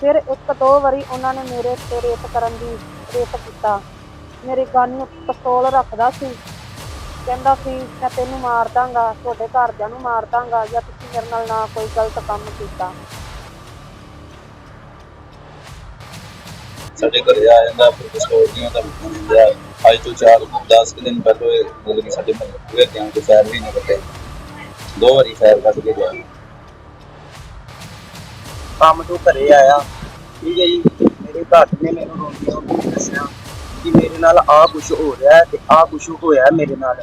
ਫਿਰ ਇੱਕ ਦੋ ਵਾਰੀ ਉਹਨਾਂ ਨੇ ਮੇਰੇ ਉੱਤੇ ਰੇਪ ਕਰਨ ਦੀ, ਰੇਪ ਕੀਤਾ। ਮੇਰੇ ਗਨ ਨੂੰ ਪਿਸਤੌਲ ਰੱਖਦਾ ਸੀ। ਕਹਿੰਦਾ ਸੀ, ਮੈਂ ਤੈਨੂੰ ਮਾਰ ਦਾਂਗਾ, ਤੁਹਾਡੇ ਘਰਦਿਆਂ ਨੂੰ ਮਾਰ ਦਾਂਗਾ ਜਾਂ ਤੁਸੀਂ ਮੇਰੇ ਨਾਲ ਨਾ ਕੋਈ ਗਲਤ ਕੰਮ ਕੀਤਾ। ਸਾਡੇ ਘਰੇ ਆ ਜਾਂਦਾ ਫਿਰ ਪਿਸਤੌਲੀਆਂ ਦਾ ਵੀ ਦਿੰਦਾ ਅੱਜ ਤੋਂ 4 10 ਕੁ ਦਿਨ ਪਹਿਲਾਂ ਇਹ ਮਤਲਬ ਕਿ ਸਾਡੇ ਮਹੱਲੇ ਪੂਰੇ ਧਿਆਨ ਤੋਂ ਫੈਰ ਵੀ ਨਹੀਂ ਕੱਟੇ ਦੋ ਵਾਰੀ ਫੈਰ ਕੱਢ ਕੇ ਗਿਆ। ਕੰਮ ਤੋਂ ਘਰੇ ਆਇਆ। ਠੀਕ ਹੈ ਜੀ। ਮੇਰੇ ਘਰ ਨੇ ਮੈਨੂੰ ਰੋਂਦੇ ਰੋਂਦੇ ਦੱਸਿਆ ਕਿ ਮੇਰੇ ਨਾਲ ਆਹ ਕੁਝ ਹੋ ਰਿਹਾ ਤੇ ਆਹ ਕੁਝ ਹੋਇਆ ਮੇਰੇ ਨਾਲ।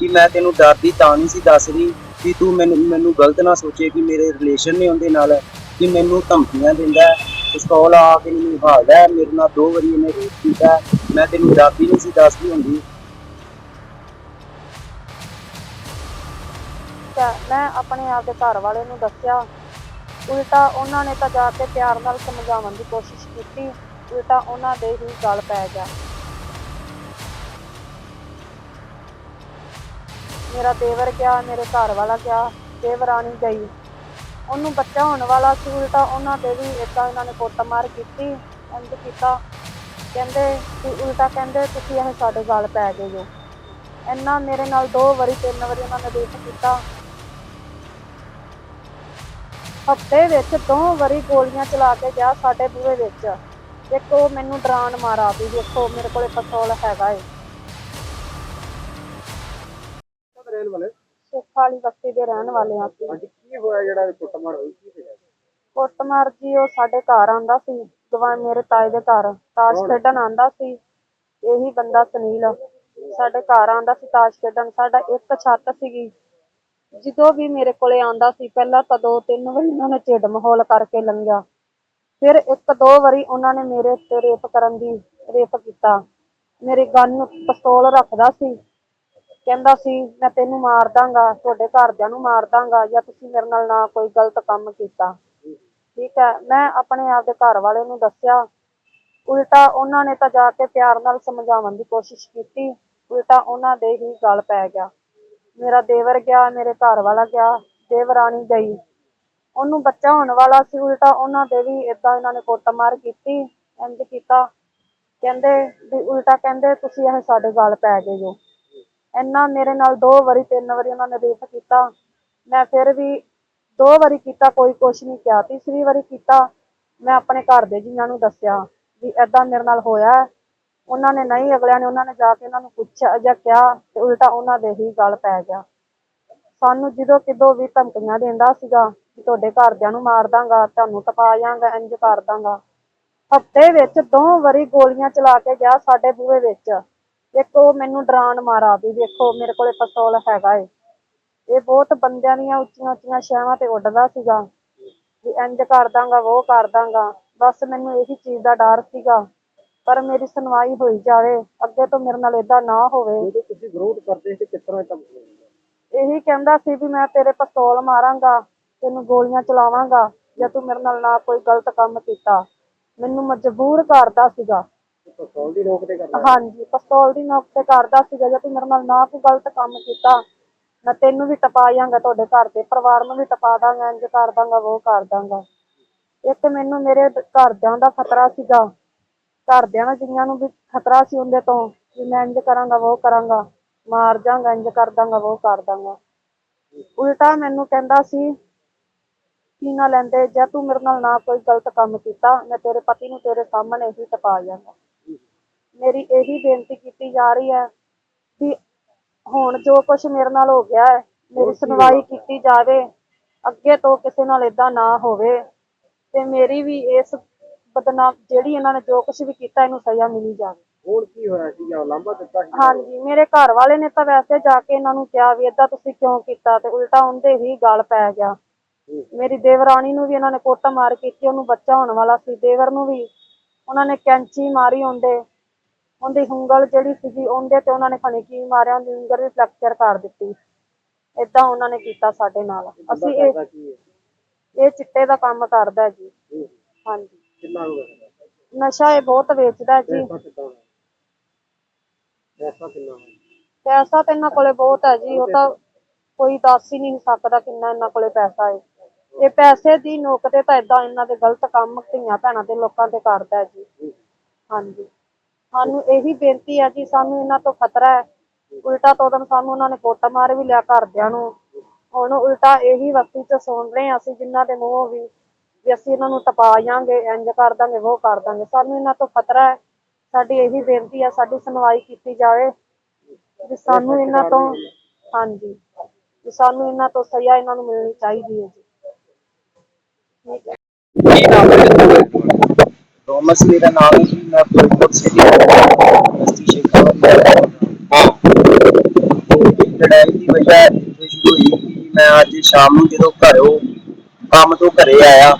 ਕਿ ਮੈਂ ਤੈਨੂੰ ਡਰਦੀ ਤਾਂ ਨਹੀਂ ਸੀ ਦੱਸ ਰਹੀ ਕਿ ਤੂੰ ਮੈਨੂੰ ਮੈਨੂੰ ਗਲਤ ਨਾ ਸੋਚੇ ਕਿ ਮੇਰੇ ਰਿਲੇਸ਼ਨ ਨੇ ਉਹਦੇ ਨਾਲ ਕਿ ਮੈਨੂੰ ਧਮਕੀਆਂ ਦਿੰਦਾ ਹੈ। ਪਿਸਤੌਲ ਆ ਕੇ ਮੈਨੂੰ ਹਾਲਦਾ ਮੇਰੇ ਨਾਲ ਦੋ ਵਾਰੀ ਇਹਨੇ ਰੇਪ ਕੀਤਾ ਮੈਂ ਤੈਨੂੰ ਡਰਦੀ ਨਹੀਂ ਸੀ ਦੱਸਦੀ ਹੁੰਦੀ। ਮੈਂ ਆਪਣੇ ਆਪ ਦੇ ਘਰ ਵਾਲੇ ਨੂੰ ਦੱਸਿਆ ਉਲਟਾ ਉਹਨਾਂ ਨੇ ਤਾਂ ਜਾ ਕੇ ਪਿਆਰ ਨਾਲ ਸਮਝਾਉਣ ਦੀ ਕੋਸ਼ਿਸ਼ ਕੀਤੀ, ਉਲਟਾ ਉਹਨਾਂ ਦੇ ਹੀ ਗਲ ਪੈ ਗਿਆ। ਮੇਰਾ ਦੇਵਰ ਗਿਆ ਮੇਰੇ ਘਰ ਵਾਲਾ ਗਿਆ ਦੇਵਰਾਣੀ ਗਈ ਉਹਨੂੰ ਬੱਚਾ ਹੋਣ ਵਾਲਾ ਸੀ, ਉਲਟਾ ਉਹਨਾਂ ਦੇ ਵੀ ਏਦਾਂ ਇਹਨਾਂ ਨੇ ਕੁੱਟਮਾਰ ਕੀਤੀ। ਇੰਜ ਕੀਤਾ। ਕਹਿੰਦੇ ਕਿ ਉਲਟਾ ਕਹਿੰਦੇ, ਤੁਸੀਂ ਇਹ ਸਾਡੇ ਗਲ ਪੈ ਗਏ ਹੋ। ਇੰਨਾ ਮੇਰੇ ਨਾਲ ਦੋ ਵਾਰੀ, ਤਿੰਨ ਵਾਰੀ ਉਹਨਾਂ ਨੇ ਰੇਪ ਕੀਤਾ। ਹਫ਼ਤੇ ਵਿੱਚ ਦੋ ਵਾਰੀ ਗੋਲੀਆਂ ਚਲਾ ਕੇ ਗਿਆ ਸਾਡੇ ਬੂਹੇ ਵਿੱਚ। ਇੱਕ ਉਹ ਮੈਨੂੰ ਡਰਾਨ ਮਾਰਾ ਵੀ ਦੇਖੋ ਮੇਰੇ ਕੋਲੇ ਪਿਸਤੌਲ ਹੈਗਾ ਏ। ਰਹਿਣ ਵਾਲੇ? ਸਿੱਖ ਵਾਲੀ ਬਸਤੀ ਦੇ ਰਹਿਣ ਵਾਲੇ ਆ ਅਸੀਂ। ਅੱਜ ਕੀ ਹੋਇਆ ਜਿਹੜਾ ਕੁੱਟਮਾਰ ਹੋਈ? ਕੀ ਹੋਇਆ ਕੁੱਟਮਾਰ ਜੀ ਉਹ ਸਾਡੇ ਘਰ ਆਂਦਾ ਸੀ ਗਵਾ ਮੇਰੇ ਤਾਏ ਦੇ ਘਰ। ਤਾਸ਼ ਖੇਡਣ ਆਂਦਾ ਸੀ ਇਹੀ ਬੰਦਾ ਸੁਨੀਲ। ਸਾਡੇ ਘਰ ਆਂਦਾ ਸੀ ਤਾਸ਼ ਖੇਡਣ। ਸਾਡਾ ਇੱਕ ਛੱਤ ਸੀਗੀ। ਜਦੋਂ ਵੀ ਮੇਰੇ ਕੋਲੇ ਆਂਦਾ ਸੀ, ਪਹਿਲਾਂ ਤਾਂ ਦੋ ਤਿੰਨ ਵਾਰੀ ਉਹਨਾਂ ਨੇ ਝਿੜ ਮਾਹੌਲ ਕਰਕੇ ਲੰਘਿਆ। ਫਿਰ ਇੱਕ ਦੋ ਵਾਰੀ ਉਹਨਾਂ ਨੇ ਮੇਰੇ ਉੱਤੇ ਰੇਪ ਕਰਨ ਦੀ, ਰੇਪ ਕੀਤਾ। ਮੇਰੇ ਗਨ ਨੂੰ ਪਿਸਤੌਲ ਰੱਖਦਾ ਸੀ। ਕਹਿੰਦਾ ਸੀ, ਮੈਂ ਤੈਨੂੰ ਮਾਰ ਦਾਂਗਾ, ਤੁਹਾਡੇ ਘਰਦਿਆਂ ਨੂੰ ਮਾਰ ਦਾਂਗਾ ਜਾਂ ਤੁਸੀਂ ਮੇਰੇ ਨਾਲ ਨਾ ਕੋਈ ਗਲਤ ਕੰਮ ਕੀਤਾ। ਠੀਕ ਹੈ, ਮੈਂ ਆਪਣੇ ਆਪ ਦੇ ਘਰ ਵਾਲੇ ਨੂੰ ਦੱਸਿਆ। ਉਲਟਾ ਉਹਨਾਂ ਨੇ ਤਾਂ ਜਾ ਕੇ ਪਿਆਰ ਨਾਲ ਸਮਝਾਉਣ ਦੀ ਕੋਸ਼ਿਸ਼ ਕੀਤੀ। ਉਲਟਾ ਉਹਨਾਂ ਦੇ ਹੀ ਗਲ ਪੈ ਗਿਆ। ਮੇਰਾ ਦੇਵਰ ਗਿਆ, ਮੇਰੇ ਘਰ ਵਾਲਾ ਗਿਆ, ਦੇਵਰਾਣੀ ਗਈ। ਉਹਨੂੰ ਬੱਚਾ ਹੋਣ ਵਾਲਾ ਸੀ, ਉਲਟਾ ਉਹਨਾਂ ਦੇ ਵੀ ਏਦਾਂ ਇਹਨਾਂ ਨੇ ਕੁੱਟਮਾਰ ਕੀਤੀ, ਇੰਜ ਕੀਤਾ। ਕਹਿੰਦੇ ਵੀ ਉਲਟਾ ਕਹਿੰਦੇ, ਤੁਸੀਂ ਇਹ ਸਾਡੇ ਗਲ ਪੈ ਗਏ ਜੋ। ਇੰਨਾ ਮੇਰੇ ਨਾਲ ਦੋ ਵਾਰੀ, ਤਿੰਨ ਵਾਰੀ ਉਹਨਾਂ ਨੇ ਰੇਪ ਕੀਤਾ। ਮੈਂ ਫਿਰ ਵੀ ਦੋ ਵਾਰੀ ਕੀਤਾ, ਕੋਈ ਕੁਛ ਨਹੀਂ ਕਿਹਾ। ਤੀਸਰੀ ਵਾਰੀ ਕੀਤਾ, ਮੈਂ ਆਪਣੇ ਘਰ ਦੇ ਜੀਆਂ ਨੂੰ ਦੱਸਿਆ ਵੀ ਏਦਾਂ ਮੇਰੇ ਨਾਲ ਹੋਇਆ। ਹੈ। ਉਹਨਾਂ ਨੇ ਨਹੀਂ, ਅਗਲਿਆਂ ਨੇ ਉਹਨਾਂ ਨੇ ਜਾ ਕੇ ਉਹਨਾਂ ਨੂੰ ਪੁੱਛਿਆ ਜਾਂ ਕਿਹਾ ਤੇ ਉਲਟਾ ਉਹਨਾਂ ਦੇ ਹੀ ਗੱਲ ਪੈ ਗਿਆ। ਸਾਨੂੰ ਜਦੋਂ ਕਿਦੋਂ ਵੀ ਧਮਕੀਆਂ ਦਿੰਦਾ ਸੀਗਾ ਕਿ ਤੁਹਾਡੇ ਘਰਦਿਆਂ ਨੂੰ ਮਾਰ ਦਾਂਗਾ, ਤੁਹਾਨੂੰ ਟਪਾ ਜਾਾਂਗਾ ਇੰਜ ਕਰ ਦਾਂਗਾ। ਹਫ਼ਤੇ ਵਿੱਚ ਦੋ ਵਾਰੀ ਗੋਲੀਆਂ ਚਲਾ ਕੇ ਗਿਆ ਸਾਡੇ ਬੂਹੇ ਵਿੱਚ। ਇੱਕ ਉਹ ਮੈਨੂੰ ਡਰਾਨ ਮਾਰਾ ਵੀ ਵੇਖੋ ਮੇਰੇ ਕੋਲੇ ਪਿਸਤੌਲ ਹੈਗਾ ਏ। ਇਹ ਬਹੁਤ ਬੰਦਿਆਂ ਦੀਆਂ ਉੱਚੀਆਂ ਉੱਚੀਆਂ ਛਾਵਾਂ ਤੇ ਉੱਡਦਾ ਸੀਗਾ। ਵੀ ਇੰਜ ਕਰ ਦਾਂਗਾ ਉਹ ਕਰ ਦਾਂਗਾ। ਬਸ ਮੈਨੂੰ ਇਹੀ ਚੀਜ਼ ਦਾ ਡਰ ਸੀਗਾ। ਪਰ ਮੇਰੀ ਸੁਣਵਾਈ ਹੋਈ ਜਾਵੇ ਅੱਗੇ ਤੋਂ ਮੇਰੇ ਨਾਲ ਏਦਾਂ ਨਾ ਹੋਵੇ। ਜਦੋਂ ਤੁਸੀਂ ਵਿਰੋਧ ਕਰਦੇ ਸੀ ਕਿਸ ਤਰ੍ਹਾਂ ਧਮਕੀ ਦਿੰਦੇ ਇਹੀ ਕਹਿੰਦਾ ਸੀ ਵੀ ਮੈਂ ਤੇਰੇ ਪਿਸਤੌਲ ਮਾਰਾਂਗਾ ਤੈਨੂੰ ਗੋਲੀਆਂ ਚਲਾਵਾਂਗਾ ਜੇ ਤੂੰ ਮੇਰੇ ਨਾਲ ਨਾ ਕੋਈ ਗਲਤ ਕੰਮ ਕੀਤਾ। ਮੈਨੂੰ ਮਜਬੂਰ ਕਰਦਾ ਸੀਗਾ। ਪਿਸਤੌਲ ਦੀ ਰੋਕ ਤੇ ਕਰਦਾ ਹਾਂਜੀ ਪਿਸਤੌਲ ਦੀ ਨੋਕ ਤੇ ਕਰਦਾ ਸੀਗਾ ਜੇ ਤੂੰ ਮੇਰੇ ਨਾਲ ਨਾ ਕੋਈ ਗਲਤ ਕੰਮ ਕੀਤਾ ਮੈਂ ਤੈਨੂੰ ਵੀ ਟਪਾ ਜਾਵਾਂਗਾ ਤੁਹਾਡੇ ਘਰ ਦੇ ਪਰਿਵਾਰ ਨੂੰ ਵੀ ਟਪਾ ਦਾਂਗਾ ਇੰਜ ਕਰ ਦਾਂਗਾ ਉਹ ਕਰ ਦਾਂਗਾ। ਇੱਕ ਮੈਨੂੰ ਮੇਰੇ ਘਰਦਿਆਂ ਦਾ ਖਤਰਾ ਸੀਗਾ। ਘਰਦਿਆਂ ਨਾਲ ਜਿੰਨਾਂ ਨੂੰ ਵੀ ਖਤਰਾ ਸੀ ਉਹਦੇ ਤੋਂ ਵੀ ਮੈਂ ਇੰਜ ਕਰਾਂਗਾ ਉਹ ਕਰਾਂਗਾ ਮਾਰ ਜਾਵਾਂਗਾ ਇੰਜ ਕਰ ਦਾਂਗਾ ਉਹ ਕਰ ਦਾਂਗਾ। ਉਲਟਾ ਮੈਨੂੰ ਕਹਿੰਦਾ ਸੀ ਕੀ ਨਾ ਲੈਂਦੇ ਜੇ ਤੂੰ ਮੇਰੇ ਨਾਲ ਨਾ ਕੋਈ ਗਲਤ ਕੰਮ ਕੀਤਾ ਮੈਂ ਤੇਰੇ ਪਤੀ ਨੂੰ ਤੇਰੇ ਸਾਹਮਣੇ ਹੀ ਟਪਾ ਜਾਵਾਂਗਾ। ਮੇਰੀ ਇਹੀ ਬੇਨਤੀ ਕੀਤੀ ਜਾ ਰਹੀ ਹੈ ਵੀ ਹੁਣ ਜੋ ਕੁਝ ਮੇਰੇ ਨਾਲ ਹੋ ਗਿਆ ਹੈ ਮੇਰੀ ਸੁਣਵਾਈ ਕੀਤੀ ਜਾਵੇ ਅੱਗੇ ਤੋਂ ਕਿਸੇ ਨਾਲ ਇਦਾਂ ਨਾ ਹੋਵੇ ਤੇ ਮੇਰੀ ਵੀ ਇਸ ਬਦਨਾਮ ਜਿਹੜੀ ਇਹਨਾਂ ਨੇ ਜੋ ਕੁਝ ਵੀ ਕੀਤਾ ਇਹਨੂੰ ਸਜ਼ਾ ਮਿਲੀ ਜਾਵੇ। ਹੁਣ ਕੀ ਹੋਇਆ ਸੀ? ਜਾਂ ਲਾਂਭਾ ਦਿੱਤਾ ਸੀ? ਹਾਂਜੀ ਮੇਰੇ ਘਰ ਵਾਲੇ ਨੇ ਤਾਂ ਵੈਸੇ ਜਾ ਕੇ ਇਹਨਾਂ ਨੂੰ ਕਿਹਾ ਵੀ ਏਦਾਂ ਤੁਸੀਂ ਕਿਉਂ ਕੀਤਾ ਤੇ ਉਲਟਾ ਉਹਦੇ ਹੀ ਗਲ ਪੈ ਗਿਆ। ਮੇਰੀ ਦੇਵਰਾਣੀ ਨੂੰ ਵੀ ਇਹਨਾਂ ਨੇ ਕੁੱਟ ਮਾਰ ਕੀਤੀ ਉਹਨੂੰ ਬੱਚਾ ਹੋਣ ਵਾਲਾ ਸੀ। ਦੇਵਰ ਨੂੰ ਵੀ ਉਹਨਾਂ ਨੇ ਕੈਂਚੀ ਮਾਰੀ ਉਹਦੇ। ਉਹਦੀ ਉਂਗਲ ਜਿਹੜੀ ਸੀਗੀ ਉਹਦੇ ਤੇ ਉਹਨਾਂ ਨੇ ਖਣੀ ਕੀ ਮਾਰਿਆ ਉਹਦੀ ਉਂਗਲ ਵੀ ਫ੍ਰੈਕਚਰ ਕਰ ਦਿੱਤੀ। ਏਦਾਂ ਉਹਨਾਂ ਨੇ ਕੀਤਾ ਸਾਡੇ ਨਾਲ। ਅਸੀਂ ਇਹ ਇਹ ਚਿੱਟੇ ਦਾ ਕੰਮ ਕਰਦਾ ਜੀ। ਹਾਂਜੀ। ਕਿੰਨਾ ਨਸ਼ਾ ਇਹ ਬਹੁਤ ਵੇਚਦਾ ਜੀ। ਪੈਸਾ ਕਿੰਨਾ ਹੋਇਆ ਪੈਸਾ ਕਿੰਨਾ ਹੋਇਆ ਪੈਸਾ ਤਾਂ ਇਹਨਾਂ ਕੋਲੇ ਬਹੁਤ ਹੈ ਜੀ ਉਹ ਤਾਂ ਕੋਈ ਦੱਸ ਹੀ ਨਹੀਂ ਸਕਦਾ ਕਿੰਨਾ ਇਹਨਾਂ ਕੋਲੇ ਪੈਸਾ ਹੈ। ਇਹ ਪੈਸੇ ਦੀ ਨੋਕ ਤੇ ਤਾਂ ਇਦਾਂ ਇਹਨਾਂ ਦੇ ਗਲਤ ਕੰਮ ਧੀਆਂ ਭੈਣਾਂ ਦੇ ਲੋਕਾਂ ਤੇ ਕਰਦਾ ਹੈ। ਜੀ ਹਾਂਜੀ। ਸਾਨੂੰ ਇਹੀ ਬੇਨਤੀ ਹੈ ਜੀ ਸਾਨੂੰ ਇਹਨਾਂ ਤੋਂ ਖਤਰਾ ਹੈ। ਉਲਟਾ ਤੋਂ ਦਿਨ ਸਾਨੂੰ ਉਹਨਾਂ ਨੇ ਕੁੱਟ ਮਾਰ ਵੀ ਲਿਆ ਘਰਦਿਆਂ ਨੂੰ। ਹੁਣ ਉਲਟਾ ਇਹੀ ਵਕਤੀ ਚ ਸੁਣ ਰਹੇ ਹਾਂ ਅਸੀਂ ਜਿਨ੍ਹਾਂ ਦੇ ਮੂੰਹੋਂ ਵੀ ਵੀ ਅਸੀਂ ਇਹਨਾਂ ਨੂੰ ਟਪਾ ਜਾਾਂਗੇ ਇੰਜ ਕਰ ਦਾਂਗੇ ਉਹ ਕਰ ਦਾਂਗੇ। ਸਾਨੂੰ ਇਹਨਾਂ ਤੋਂ ਖਤਰਾ ਹੈ। ਸਾਡੀ ਇਹੀ ਬੇਨਤੀ ਹੈ ਸਾਡੀ ਸੁਣਵਾਈ ਕੀਤੀ ਜਾਵੇ। ਵੀ ਸਾਨੂੰ ਇਹਨਾਂ ਤੋਂ ਹਾਂਜੀ। ਵੀ ਸਾਨੂੰ ਇਹਨਾਂ ਤੋਂ ਸਜ਼ਾ ਇਹਨਾਂ ਨੂੰ ਮਿਲਣੀ ਚਾਹੀਦੀ ਹੈ ਜੀ। ਠੀਕ ਹੈ ਕੀ ਨਾਮ ਹੈ ਤੁਹਾਡਾ? ਥੋਮਸ ਮੇਰਾ ਨਾਮ ਹੈ ਜੀ। ਮੈਂ ਫਿਰੋਜ਼ਪੁਰ ਸਿਟੀ ਬਸਤੀ ਸ਼ੇਖਾਵਤ ਹਾਂ। ਲੜਾਈ ਦੀ ਵਜ੍ਹਾ ਇੱਥੇ ਸ਼ੁਰੂ ਹੋਈ ਕਿ ਮੈਂ ਅੱਜ ਸ਼ਾਮ ਨੂੰ ਜਦੋਂ ਘਰੋਂ ਕੰਮ ਤੋਂ ਘਰੇ ਆਇਆ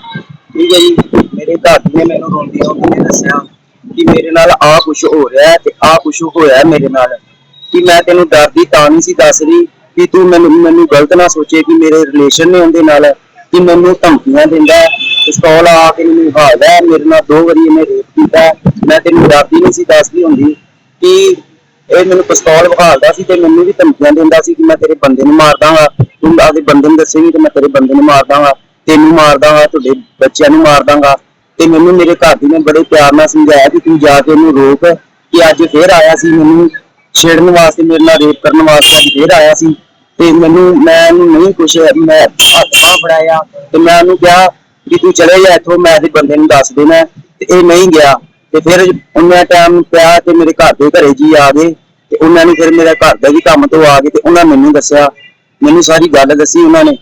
ਠੀਕ ਹੈ ਜੀ। ਮੇਰੇ ਘਰ ਦੀ ਨੇ ਮੈਨੂੰ ਰੋਂਦੀ ਰੋਂਦੀ ਨੇ ਦੱਸਿਆ ਕਿ ਮੇਰੇ ਨਾਲ ਆਹ ਕੁਝ ਹੋ ਰਿਹਾ ਹੈ ਤੇ ਆਹ ਕੁਝ ਹੋਇਆ ਮੇਰੇ ਨਾਲ। ਕਿ ਮੈਂ ਤੈਨੂੰ ਡਰਦੀ ਤਾਂ ਨਹੀਂ ਸੀ, ਦੱਸ ਰਹੀ ਕਿ ਤੂੰ ਮੈਨੂੰ ਮੈਨੂੰ ਗਲਤ ਨਾ ਸੋਚੇ ਕਿ ਮੇਰੇ ਰਿਲੇਸ਼ਨ ਨੇ ਉਹਦੇ ਨਾਲ ਕਿ ਮੈਨੂੰ ਧਮਕੀਆਂ ਦਿੰਦਾ ਪਿਸਤੌਲ ਆ ਕੇ ਮੈਨੂੰ ਹਾਲਦਾ ਮੇਰੇ ਨਾਲ ਦੋ ਵਾਰੀ ਇਹਨੇ ਰੇਪ ਕੀਤਾ ਮੈਂ ਤੈਨੂੰ ਡਰਦੀ ਨਹੀਂ ਸੀ ਦੱਸਦੀ ਹੁੰਦੀ ਕਿ ਇਹ ਮੈਨੂੰ ਪਿਸਤੌਲ ਵਿਖਾਲਦਾ ਸੀ ਤੇ ਮੈਨੂੰ ਵੀ ਧਮਕੀਆਂ ਦਿੰਦਾ ਸੀ ਕਿ ਮੈਂ ਤੇਰੇ ਬੰਦੇ ਨੂੰ ਮਾਰ ਦਾਂਗਾ। ਤੂੰ ਆਪਦੇ ਬੰਦੇ ਨੂੰ ਦੱਸੇਂਗੀ ਤੇ ਮੈਂ ਤੇਰੇ ਬੰਦੇ ਨੂੰ ਮਾਰ ਦਾਂਗਾ। ਤੈਨੂੰ ਮਾਰ ਦਾਂਗਾ ਤੁਹਾਡੇ ਬੱਚਿਆਂ ਨੂੰ ਮਾਰ ਦਾਂਗਾ ਤੇ ਮੈਨੂੰ ਮੇਰੇ ਘਰ ਦੀ ਨੇ ਬੜੇ ਪਿਆਰ ਨਾਲ ਸਮਝਾਇਆ ਕਿ ਤੂੰ ਜਾ ਕੇ ਉਹਨੂੰ ਰੋਕ, ਕਿ ਅੱਜ ਫੇਰ ਆਇਆ ਸੀ ਮੈਨੂੰ ਛੇੜਨ ਵਾਸਤੇ, ਮੇਰੇ ਨਾਲ ਰੇਪ ਕਰਨ ਵਾਸਤੇ ਅੱਜ ਫੇਰ ਆਇਆ ਸੀ। ਤੇ ਮੈਨੂੰ, ਮੈਂ ਨਹੀਂ ਕੁਛ, ਮੈਂ ਹੱਥ ਆ ਫੜਾਇਆ। ਤੇ ਮੈਂ ਉਹਨੂੰ ਕਿਹਾ ਕਿ ਤੂੰ ਚਲੇ ਜਾ ਇੱਥੋਂ, ਮੈਂ ਇਹਦੇ ਬੰਦੇ ਨੂੰ ਦੱਸ ਦੇਣਾ। ਤੇ ਇਹ ਨਹੀਂ ਗਿਆ। ਤੇ ਫਿਰ ਉਹਨਾਂ ਟਾਈਮ ਪਿਆ ਤੇ ਮੇਰੇ ਘਰ ਦੇ ਘਰੇ ਜੀ ਆ ਗਏ। ਤੇ ਉਹਨਾਂ ਨੇ ਫਿਰ ਮੇਰਾ ਘਰ ਦਾ ਵੀ ਕੰਮ ਤੋਂ ਆ ਗਏ ਤੇ ਉਹਨਾਂ ਮੈਨੂੰ ਦੱਸਿਆ। ਮੈਨੂੰ ਸਾਰੀ ਗੱਲ ਦੱਸੀ ਉਹਨਾਂ ਨੇ।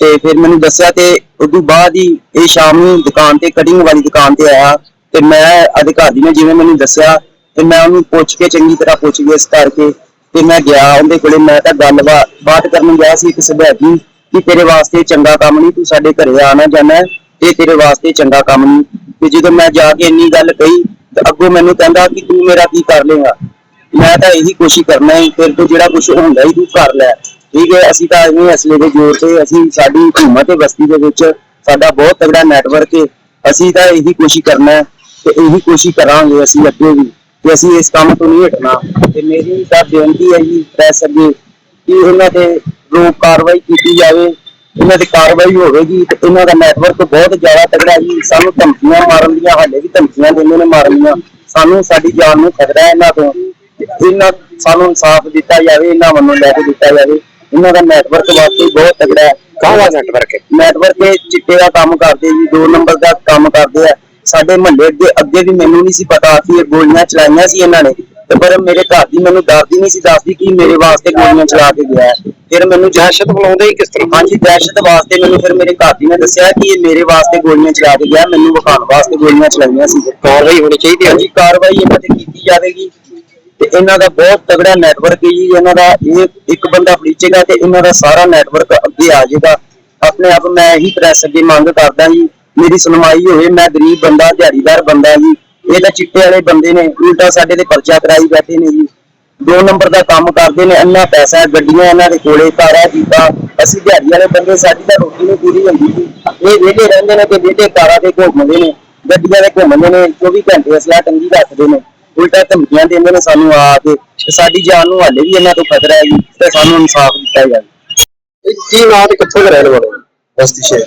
ਤੇ ਫਿਰ ਮੈਨੂੰ ਦੱਸਿਆ ਤੇ ਉਦੋਂ ਬਾਅਦ ਹੀ ਇਹ ਸ਼ਾਮ ਨੂੰ ਦੁਕਾਨ ਤੇ ਕਟਿੰਗ ਵਾਲੀ ਦੁਕਾਨ ਤੇ ਆਇਆ ਤੇ ਮੈਂ ਅਧਿਕਾਰੀ ਨੇ ਜਿਵੇਂ ਮੈਨੂੰ ਦੱਸਿਆ ਤੇ ਮੈਂ ਉਹਨੂੰ ਪੁੱਛ ਕੇ ਚੰਗੀ ਤਰ੍ਹਾਂ ਪੁੱਛ ਗਿੱਛ ਕਰਕੇ ਤੇ ਮੈਂ ਗਿਆ ਉਹਦੇ ਕੋਲੇ ਮੈਂ ਤਾਂ ਗੱਲ ਕਰਨ ਗਿਆ ਸੀ ਇੱਕ ਸਭੈਤੀ ਕਿ ਤੇਰੇ ਵਾਸਤੇ ਚੰਗਾ ਕੰਮ ਨਹੀਂ ਤੂੰ ਸਾਡੇ ਘਰੇ ਆਣਾ ਜਾਣਾ ਹੈ, ਤੇਰੇ ਵਾਸਤੇ ਚੰਗਾ ਕੰਮ ਨਹੀਂ। ਤੇ ਜਦੋਂ ਮੈਂ ਜਾ ਕੇ ਇੰਨੀ ਗੱਲ ਕਹੀ ਤੇ ਅੱਗੋਂ ਮੈਨੂੰ ਕਹਿੰਦਾ ਕਿ ਤੂੰ ਮੇਰਾ ਕੀ ਕਰ ਲੇਗਾ ਮੈਂ ਤਾਂ ਇਹੀ ਕੋਸ਼ਿਸ਼ ਕਰਨਾ ਹੈ ਫਿਰ ਤੂੰ ਜਿਹੜਾ ਕੁਝ ਹੁੰਦਾ ਹੀ ਤੂੰ ਕਰ ਲੈ। ਠੀਕ ਹੈ, ਅਸੀਂ ਤਾਂ ਇਹ ਅਸਲੇ ਦੇ ਜ਼ੋਰ ਤੇ ਅਸੀਂ ਸਾਡੀ ਹਕੂਮਤ ਤੇ ਬਸਤੀ ਦੇ ਵਿੱਚ ਸਾਡਾ ਬਹੁਤ ਤਗੜਾ ਨੈਟਵਰਕ ਹੈ। ਅਸੀਂ ਤਾਂ ਇਹੀ ਕੋਸ਼ਿਸ਼ ਕਰਨਾ ਹੈ ਤੇ ਇਹੀ ਕੋਸ਼ਿਸ਼ ਕਰਾਂਗੇ ਅਸੀਂ ਅੱਗੇ ਵੀ ਕਿ ਅਸੀਂ ਇਸ ਕੰਮ ਤੋਂ ਨਹੀਂ ਹਟਣਾ। ਤੇ ਮੇਰੀ ਤਾਂ ਬੇਨਤੀ ਹੈ ਜੀ ਪ੍ਰੈਸ ਅੱਗੇ ਕਿ ਇਹਨਾਂ ਤੇ ਰੋਕ ਕਾਰਵਾਈ ਕੀਤੀ ਜਾਵੇ। ਇਹਨਾਂ ਤੇ ਕਾਰਵਾਈ ਹੋਵੇਗੀ ਤੇ ਇਹਨਾਂ ਦਾ ਨੈਟਵਰਕ ਬਹੁਤ ਜ਼ਿਆਦਾ ਤਗੜਾ ਜੀ। ਸਾਨੂੰ ਧਮਕੀਆਂ ਮਾਰਨ ਦੀਆਂ, ਹਾਲੇ ਵੀ ਧਮਕੀਆਂ ਦਿੰਦੇ ਨੇ ਮਾਰਨ ਦੀਆਂ। ਸਾਨੂੰ ਸਾਡੀ ਜਾਨ ਨੂੰ ਖਤਰਾ ਹੈ ਇਹਨਾਂ ਤੋਂ। ਇਹਨਾਂ ਸਾਨੂੰ ਇਨਸਾਫ ਦਿੱਤਾ ਜਾਵੇ, ਇਹਨਾਂ ਵੱਲੋਂ ਲੈ ਕੇ ਦਿੱਤਾ ਜਾਵੇ। ਇਹਨਾਂ ਦਾ ਨੈਟਵਰਕ ਵਾਕਈ ਬਹੁਤ ਤਗੜਾ ਹੈ। ਕਾਹਦਾ ਨੈਟਵਰਕ ਹੈ ਨੈਟਵਰਕ ਇਹ ਚਿੱਟੇ ਦਾ ਕੰਮ ਕਰਦੇ ਜੀ ਦੋ ਨੰਬਰ ਦਾ ਕੰਮ ਕਰਦੇ ਆ। ਸਾਡੇ ਮਹੱਲੇ ਅੱਗੇ ਅੱਗੇ ਵੀ ਮੈਨੂੰ ਨਹੀਂ ਸੀ ਪਤਾ ਕਿ ਇਹ ਗੋਲੀਆਂ ਚਲਾਈਆਂ ਸੀ ਇਹਨਾਂ ਨੇ। ਤੇ ਪਰ ਮੇਰੇ ਘਰ ਦੀ ਮੈਨੂੰ ਦੱਸਦੀ ਨਹੀਂ ਸੀ ਦੱਸਦੀ ਕਿ ਮੇਰੇ ਵਾਸਤੇ ਗੋਲੀਆਂ ਚਲਾ ਕੇ ਗਿਆ। ਫਿਰ ਮੈਨੂੰ ਦਹਿਸ਼ਤ ਬੁਲਾਉਂਦੇ ਹੀ ਕਿਸ ਤਰ੍ਹਾਂ? ਹਾਂਜੀ ਦਹਿਸ਼ਤ ਵਾਸਤੇ ਮੈਨੂੰ ਫਿਰ ਮੇਰੇ ਘਰ ਦੀ ਨੇ ਦੱਸਿਆ ਕਿ ਇਹ ਮੇਰੇ ਵਾਸਤੇ ਗੋਲੀਆਂ ਚਲਾ ਕੇ ਗਿਆ ਮੈਨੂੰ ਵਿਖਾਉਣ ਵਾਸਤੇ ਗੋਲੀਆਂ ਚਲਾਈਆਂ ਸੀ। ਕਾਰਵਾਈ ਹੋਣੀ ਚਾਹੀਦੀ ਹੈ। ਹਾਂਜੀ ਕਾਰਵਾਈ ਇਹਨਾਂ ਤੇ ਕੀਤੀ ਜਾਵੇਗੀ। ਤੇ ਇਹਨਾਂ ਦਾ ਬਹੁਤ ਤਗੜਾ ਨੈਟਵਰਕ ਹੈ ਜੀ, ਇਹਨਾਂ ਦਾ ਇਹ ਇੱਕ ਬੰਦਾ ਫੜੀਚੇਗਾ ਤੇ ਇਹਨਾਂ ਦਾ ਸਾਰਾ ਨੈਟਵਰਕ ਅੱਗੇ ਆ ਜਾਏਗਾ। ਆਪਣੇ ਆਪ ਮੈਂ ਇਹੀ ਪ੍ਰੈਸ ਅੱਗੇ ਮੰਗ ਕਰਦਾ ਜੀ, ਮੇਰੀ ਸੁਣਵਾਈ ਹੋਵੇ, ਮੈਂ ਗਰੀਬ ਬੰਦਾ, ਦਿਹਾੜੀਦਾਰ ਬੰਦਾ ਜੀ, ਇਹ ਤਾਂ ਚਿੱਟੇ ਵਾਲੇ ਬੰਦੇ ਨੇ, ਉਲਟਾ ਸਾਡੇ ਤੇ ਪਰਚਾ ਕਰਾਈ ਬੈਠੇ ਨੇ ਜੀ। ਦੋ ਨੰਬਰ ਦਾ ਕੰਮ ਕਰਦੇ ਨੇ, ਇੰਨਾ ਪੈਸਾ ਗੱਡੀਆਂ ਇਹਨਾਂ ਦੇ ਕੋਲੇ, ਕਾਰਾਂ, ਜੀਪਾਂ, ਅਸੀਂ ਦਿਹਾੜੀ ਵਾਲੇ ਬੰਦੇ, ਸਾਡੀ ਤਾਂ ਰੋਟੀ ਨਹੀਂ ਪੂਰੀ ਹੁੰਦੀ ਜੀ। ਇਹ ਵਿਹਲੇ ਰਹਿੰਦੇ ਨੇ ਤੇ ਵਿਹਲੇ ਕਾਰਾਂ ਤੇ ਘੁੰਮਦੇ ਨੇ, ਗੱਡੀਆਂ ਦੇ ਘੁੰਮਦੇ ਨੇ 24 ਘੰਟੇ ਅਸਲਾ ਟੰਗੀ ਰੱਖਦੇ ਨੇ। ਉਲਟਾ ਧਮਕੀਆਂ ਦਿੰਦੇ ਨੇ ਸਾਨੂੰ ਆ ਕੇ ਤੇ ਸਾਡੀ ਜਾਨ ਨੂੰ ਹਾਲੇ ਵੀ ਇਹਨਾਂ ਤੋਂ ਖਤਰਾ ਹੈ ਜੀ ਤੇ ਸਾਨੂੰ ਇਨਸਾਫ ਦਿੱਤਾ ਜਾਵੇ। ਕੀ ਨਾਂ ਤੇ ਕਿੱਥੋਂ ਦੇ ਰਹਿਣ ਵਾਲੇ ਹੋ? ਬਸਤੀ ਸ਼ਹਿਰ।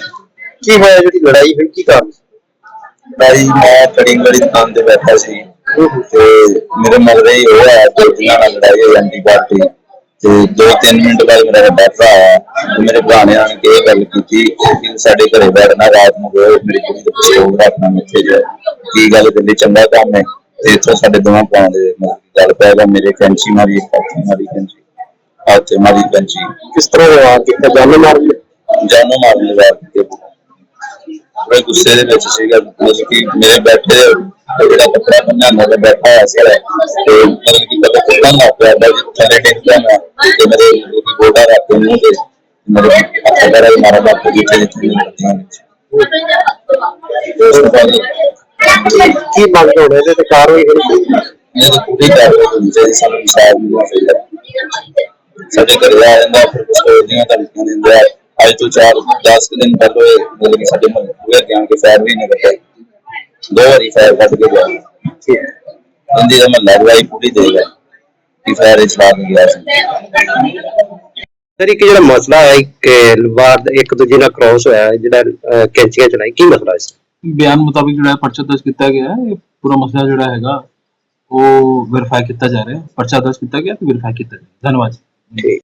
ਕੀ ਹੋਇਆ ਜਿਹੜੀ ਲੜਾਈ ਹੋਈ? ਕੀ ਕਾਰਨ? ਭਾਈ ਮੈਂ ਕੜਿੰਗ ਵਾਲੀ ਦੁਕਾਨ ਤੇ ਬੈਠਾ ਸੀ। ਤੇ ਮੇਰੇ ਮਗਰੇ ਹੀ ਉਹ ਆਇਆ ਤੇ ਜਿਨ੍ਹਾਂ ਨਾਲ ਲੜਾਈ ਹੋਈ ਐਂਟੀ ਪਾਰਟੀ। ਤੇ ਦੋ ਤਿੰਨ ਮਿੰਟ ਬਾਅਦ ਮੇਰਾ ਵੱਡਾ ਭਰਾ ਆਇਆ ਤੇ ਮੇਰੇ ਭਰਾ ਨੇ ਆਣ ਕੇ ਇਹ ਗੱਲ ਕੀਤੀ ਕਿ ਸਾਡੇ ਘਰੇ ਬੈਠਣਾ ਰਾਤ ਨੂੰ ਗਏ ਮੇਰੀ ਕੁੜੀ ਦੇ ਪਿਸਤੌਲ ਰੱਖਣਾ ਮਿੱਥੇ ਜਾ ਕੀ ਗੱਲ ਦਿੱਲੀ ਚੰਗਾ ਕੰਮ ਹੈ। ਤੇ ਇੱਥੋਂ ਸਾਡੇ ਦੋਵਾਂ ਭਰਾਵਾਂ ਦੇ ਮਤਲਬ ਕਿ ਗੱਲ ਪੈ ਗਿਆ ਮੇਰੇ ਕੈਂਚੀ ਮਾਰੀ ਇੱਕ ਹੱਥ ਮਾਰੀ ਕੈਂਚੀ ਹੱਥ ਮਾਰੀ ਕੈਂਚੀ। ਕਿਸ ਤਰ੍ਹਾਂ ਦਾ ਵਾਰ ਕੀਤਾ ਜਾਨੋਂ ਮਾਰ ਲਿਆ ਜਾਨੋਂ ਮਾਰਨ ਲਗਾ ਦਿੱਤੇ ਬੜੇ ਗੁੱਸੇ ਦੇ ਵਿੱਚ ਸੀਗਾ ਮਤਲਬ ਕਿ ਮੇਰੇ ਬੈਠੇ ਜਿਹੜਾ ਕੱਪੜਾ ਬੰਨਿਆ ਨਾਲ ਬੈਠਾ ਹੋਇਆ ਸੀ ਤੇ ਮਤਲਬ ਕਿ ਕਦੇ ਕੁੱਟਣ ਲੱਗ ਪਿਆ ਬਈ ਥੱਲੇ ਡਿੱਗਦਾ ਮੈਂ। ਤੇ ਮੇਰੇ ਲੋਕੀ ਗੋਡਾ ਰੱਖ ਕੇ ਮੂੰਹ ਤੇ ਮੇਰੇ ਹੱਥ ਵਗੈਰਾ ਵੀ ਮਾਰਾ ਬਾਪ ਜਿੱਥੇ ਜਿੱਥੇ ਵੀ ਲੱਗਦੀਆਂ ਵਿੱਚ ਉਸ ਤੋਂ ਬਾਅਦ ਕੀ ਮੰਗ ਹੋਣਾ ਇਹਦੇ ਤੇ ਕਾਰਵਾਈ ਹੋਣੀ ਹੈ। ਮੇਰੇ ਪੂਰੀ ਕਾਰਵਾਈ ਚਾਹੀਦੀ ਸਾਨੂੰ ਇਨਸਾਫ ਮਿਲਣਾ ਚਾਹੀਦਾ ਸਾਡੇ ਆ ਜਾਂਦਾ ਫਿਰ ਪਿਸਤੌਲ ਦੀਆਂ ਧਮਕੀਆਂ ਦਿੰਦੇ ਆ। ਅੱਜ ਤੋਂ 4 10 ਦਿਨ ਪਹਿਲਾਂ ਇਹ ਮਤਲਬ ਕਿ ਸਾਡੇ ਮਹੱਲੇ ਪੂਰੇ ਗਿਆਨ ਕੇ ਫੈਰ ਵੀ ਨਹੀਂ ਕੱਟੇ ਦੋ ਵਾਰੀ ਫੈਰ ਕੱਟ ਕੇ ਗਿਆ। ਠੀਕ ਹੈ। ਇੰਦੀ ਦਾ ਮਹੱਲਾ ਗਵਾਹੀ ਪੂਰੀ ਦੇਗਾ ਕਿ ਫੈਰ ਇਸ ਬਾਤ ਗਿਆ। ਸੀ ਸਰ ਇੱਕ ਜਿਹੜਾ ਮਸਲਾ ਹੈ ਇੱਕ ਵਾਰ ਦਾ ਇੱਕ ਦੂਜੇ ਨਾਲ ਕ੍ਰਾਸ ਹੋਇਆ ਹੈ, ਜਿਹੜਾ ਕੈਂਚੀਆਂ ਚਲਾਈ ਕੀ ਮਸਲਾ ਇਸ ਬਿਆਨ ਮੁਤਾਬਿਕ ਜਿਹੜਾ ਹੈ ਪਰਚਾ ਦਰਜ ਕੀਤਾ ਗਿਆ ਹੈ, ਇਹ ਪੂਰਾ ਮਸਲਾ ਜਿਹੜਾ ਹੈਗਾ, ਉਹ ਵੈਰੀਫਾਈ ਕੀਤਾ ਜਾ ਰਿਹਾ ਹੈ। ਪਰਚਾ ਦਰਜ ਕੀਤਾ ਗਿਆ ਤੇ ਵੈਰੀਫਾਈ ਕੀਤਾ ਜਾ ਰਿਹਾ ਧੰਨਵਾਦ ਠੀਕ।